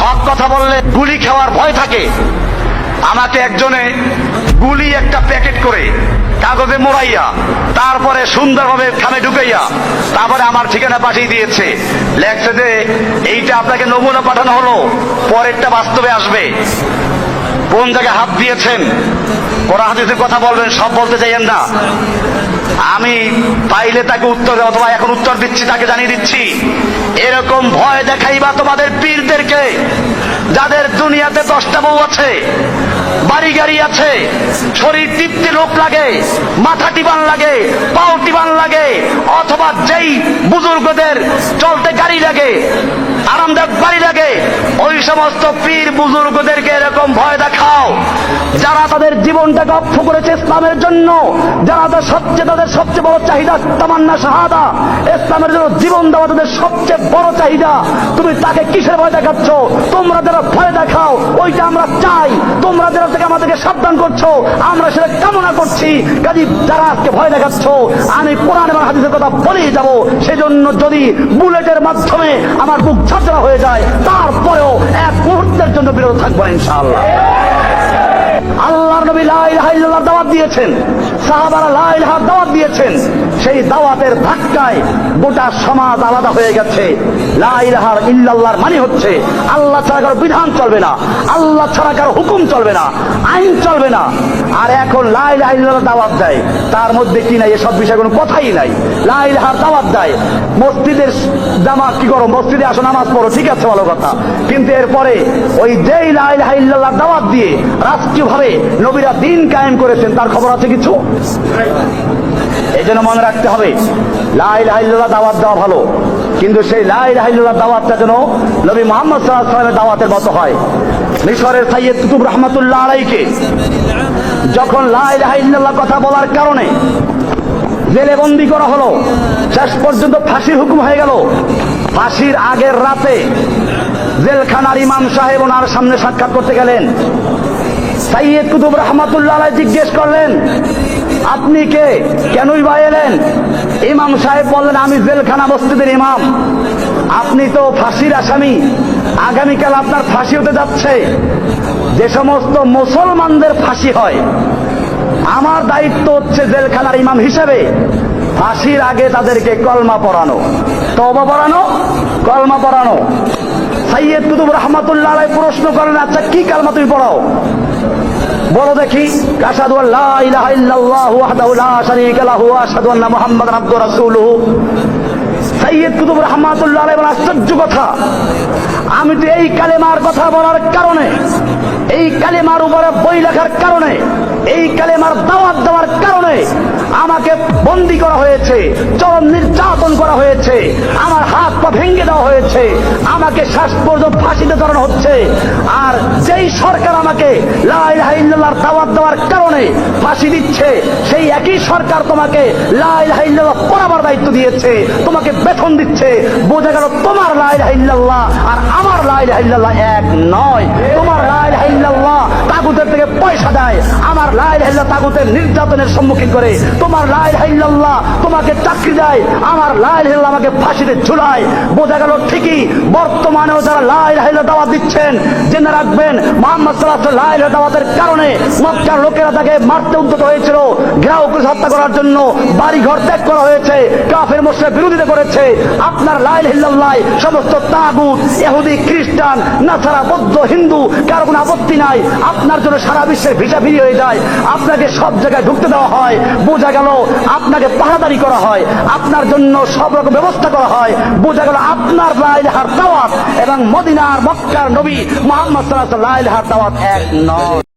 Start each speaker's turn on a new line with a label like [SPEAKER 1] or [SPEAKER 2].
[SPEAKER 1] হক কথা বললে গুলি খাওয়ার ভয় থাকে। আমাকে একজনে গুলি একটা প্যাকেট করে কাগজে মোড়াইয়া, তারপরে সুন্দরভাবে খামে ঢুকাইয়া, তারপরে আমার ঠিকানা পাঠিয়ে দিয়েছে। লেখছে যে, এইটা আপনাকে নমুনা পাঠানো হলো, পরেরটা বাস্তবে আসবে। কোন জায়গায় হাত দিয়েছেন কোরআন হাদিসের কথা বলবেন, সব বলতে চাইেন না। আমি পাইলে তাকে উত্তর অথবা এখন উত্তর দিচ্ছি, তাকে জানিয়ে দিচ্ছি। এরকম ভয় দেখাইবা তোমাদের পীরদেরকে, যাদের দুনিয়াতে দশটা বউ আছে। বাড়ি গাড়ি আছে। শরীর তৃপ্তি লোক লাগে, মাথা টিবান লাগে, পাও টিবান লাগে, অথবা যেই বুজুর্গদের চলতে গাড়ি লাগে, আরামদায়ক বাড়ি লাগে, ওই সমস্ত পীর বুজুর্গদেরকে এরকম ভয় দেখাও। যারা তাদের জীবনটাকে অক্ষ করেছে ইসলামের জন্য, যারা তাদের সবচেয়ে তাদের সবচেয়ে বড় চাহিদা, তামান্না, শাহাদা, ইসলামের জন্য জীবন দেওয়া তাদের সবচেয়ে বড় চাহিদা। তুমি তাকে কিসের ভয় দেখাচ্ছ? তোমরা যারা ভয় দেখাও, ওইটা আমরা চাই। তোমরা যারা থেকে আমাদেরকে সাবধান করছ, আমরা সেটা কামনা করছি। কাজী, যারা আজকে ভয় দেখাচ্ছ, আমি কোরআন এবং হাদিসের কথা বলেই যাব। সেজন্য যদি বুলেটের মাধ্যমে আমার বুক ঝাঁচড়া হয়ে যায়, তারপরেও এক মুহূর্তের জন্য বিরত থাকব ইনশাআল্লাহ। আল্লাহর নবী লাইল ইলাহা ইল্লাল্লাহর দাওয়াত দিয়েছেন। সাহাবারা লাইল হাত দাওয়াত দিয়েছেন। সেই দাওয়াতের ধাক্কায় গোটা সমাজ আলাদা হয়ে গেছে। লা ইলাহার ইল্লাল্লাহর মানে হচ্ছে, আল্লাহ ছাড়া কারও বিধান চলবে না, আল্লাহ ছাড়া কারও হুকুম চলবে না, আইন চলবে না। আর এখন লা ইলাহা ইল্লাল্লাহর দাওয়াত দেয়, তার মধ্যে কি নাই এসব বিষয়ে কোনো কথাই নাই। লা ইলাহার দাওয়াত দেয়, মসজিদের জামা কি করো, মসজিদে আসো, নামাজ পড়ো, ঠিক আছে ভালো কথা। কিন্তু এরপরে ওই যেই লা ইলাহা ইল্লাল্লাহর দাওয়াত দিয়ে রাষ্ট্রীয়ভাবে নবীরা দিন কায়েম করেছেন, তার খবর আছে কিছু? এই জন্য মনে রাখতে হবে লাই লাইল্লাহ দাওয়াত দেওয়া ভালো। কিন্তু সেই লাই লাইল্লাহ দাওয়াতটা যেন নবী মোহাম্মদ সাল্লাহ সাল্লামের দাওয়াতের মতো হয়। মিশরের সাইয়েদ কুতুব রহমতুল্লাহ আলাইকে যখন লাই লাইল্লাহ কথা বলার কারণে জেলে বন্দি করা হলো, শেষ পর্যন্ত ফাঁসির হুকুম হয়ে গেল। ফাঁসির আগের রাতে জেলখানার ইমাম সাহেব ওনার সামনে সাক্ষাৎ করতে গেলেন। সাইয়েদ কুতুব রহমতুল্লাহ জিজ্ঞেস করলেন আপনি কে? কেনই বা এলেন? ইমাম সাহেব বললেন, আমি জেলখানা মসজিদের ইমাম। আপনি তো ফাঁসির আসামি। আগামীকাল আপনার ফাঁসি হতে যাচ্ছে। যে সমস্ত মুসলমানদের ফাঁসি হয়। আমার দায়িত্ব হচ্ছে জেলখানার ইমাম হিসেবে ফাঁসির আগে তাদেরকে কলমা পড়ানো তবা পড়ানো কলমা পড়ানো সাইয়দ কুতুব রহমতুল্লাহ প্রশ্ন করেন আচ্ছা কি কালমা তুমি পড়াও? বলো দেখি, আশহাদু আল্লা ইলাহা ওয়াহদাহু লা শারীকা লাহু আন্না মুহাম্মাদান রাসূলুহু। কুতুব আশ্চর্য কথা। আমি তো এই কালেমার কথা বলার কারণে, এই কালেমার উপরে বই লেখার কারণে, এই কালেমার দাওয়াত দেওয়ার কারণে আমাকে বন্দি করা হয়েছে, চরম নির্যাতন করা হয়েছে, আমার হাত পা ভেঙে দেওয়া হয়েছে, আমাকে শ্বাস পর্যন্ত ফাঁসিতে চড়ানো হচ্ছে, আর যেই সরকার আমাকে লা ইলাহা ইল্লাল্লাহর দাওয়াত দেওয়ার কারণে ফাঁসি দিচ্ছে। সেই একই সরকার তোমাকে লা ইলাহা ইল্লাল্লাহ পড়াবার দায়িত্ব দিয়েছে, তোমাকে বেতন দিচ্ছে। বোঝা গেল তোমার লা ইলাহা ইল্লাল্লাহ আর আমার লা ইলাহা ইল্লাল্লাহ এক নয়। তোমার লা ইলাহা ইল্লাল্লাহ তাগুতের থেকে পয়সা দেয়, আমার লা ইলাহা ইল্লাল্লাহ তাগুতের নির্যাতনের সম্মুখীন করে। তোমার লা ইলাহা তোমাকে চাকরি দেয়, আমার লা ইলাহা ইল্লাল্লাহ আমাকে ফাঁসিতে ঝুলায়। বোঝা গেল ঠিকই, বর্তমানেও যারা লা ইলাহা ইল্লাল্লাহ দাওয়াত দিচ্ছেন, জেনে রাখবেন, মোহাম্মদ সাল্লাল্লাহু আলাইহি লা ইলাহা দাওয়াতের কারণে মক্কার লোকেরা তাকে মারতে উদ্যত হয়েছিল। ঘেরাও হত্যা করার জন্য বাড়ি ঘর ত্যাগ করা হয়েছে, কাফের মোশের বিরোধিতা করেছে। আপনার লা ইলাহা সমস্ত তাগুত এহুদি খ্রিস্টান, নাসারা, বৌদ্ধ, হিন্দু, কারও কোনো আপত্তি নাই। আপনার জন্য সারা বিশ্বের ভিসা ফ্রি হয়ে যায়। আপনাকে সব জায়গায় ঢুকতে দেওয়া হয়। বোঝা গেল আপনাকে পাহাদারি করা হয়। আপনার জন্য সব রকম ব্যবস্থা করা হয়। বোঝা গেল আপনার লাইল হার দাওয়াত এবং মদিনার মক্কার নবী মোহাম্মদ সাল্লাহ লাইলহার দাওয়াত এক নয়।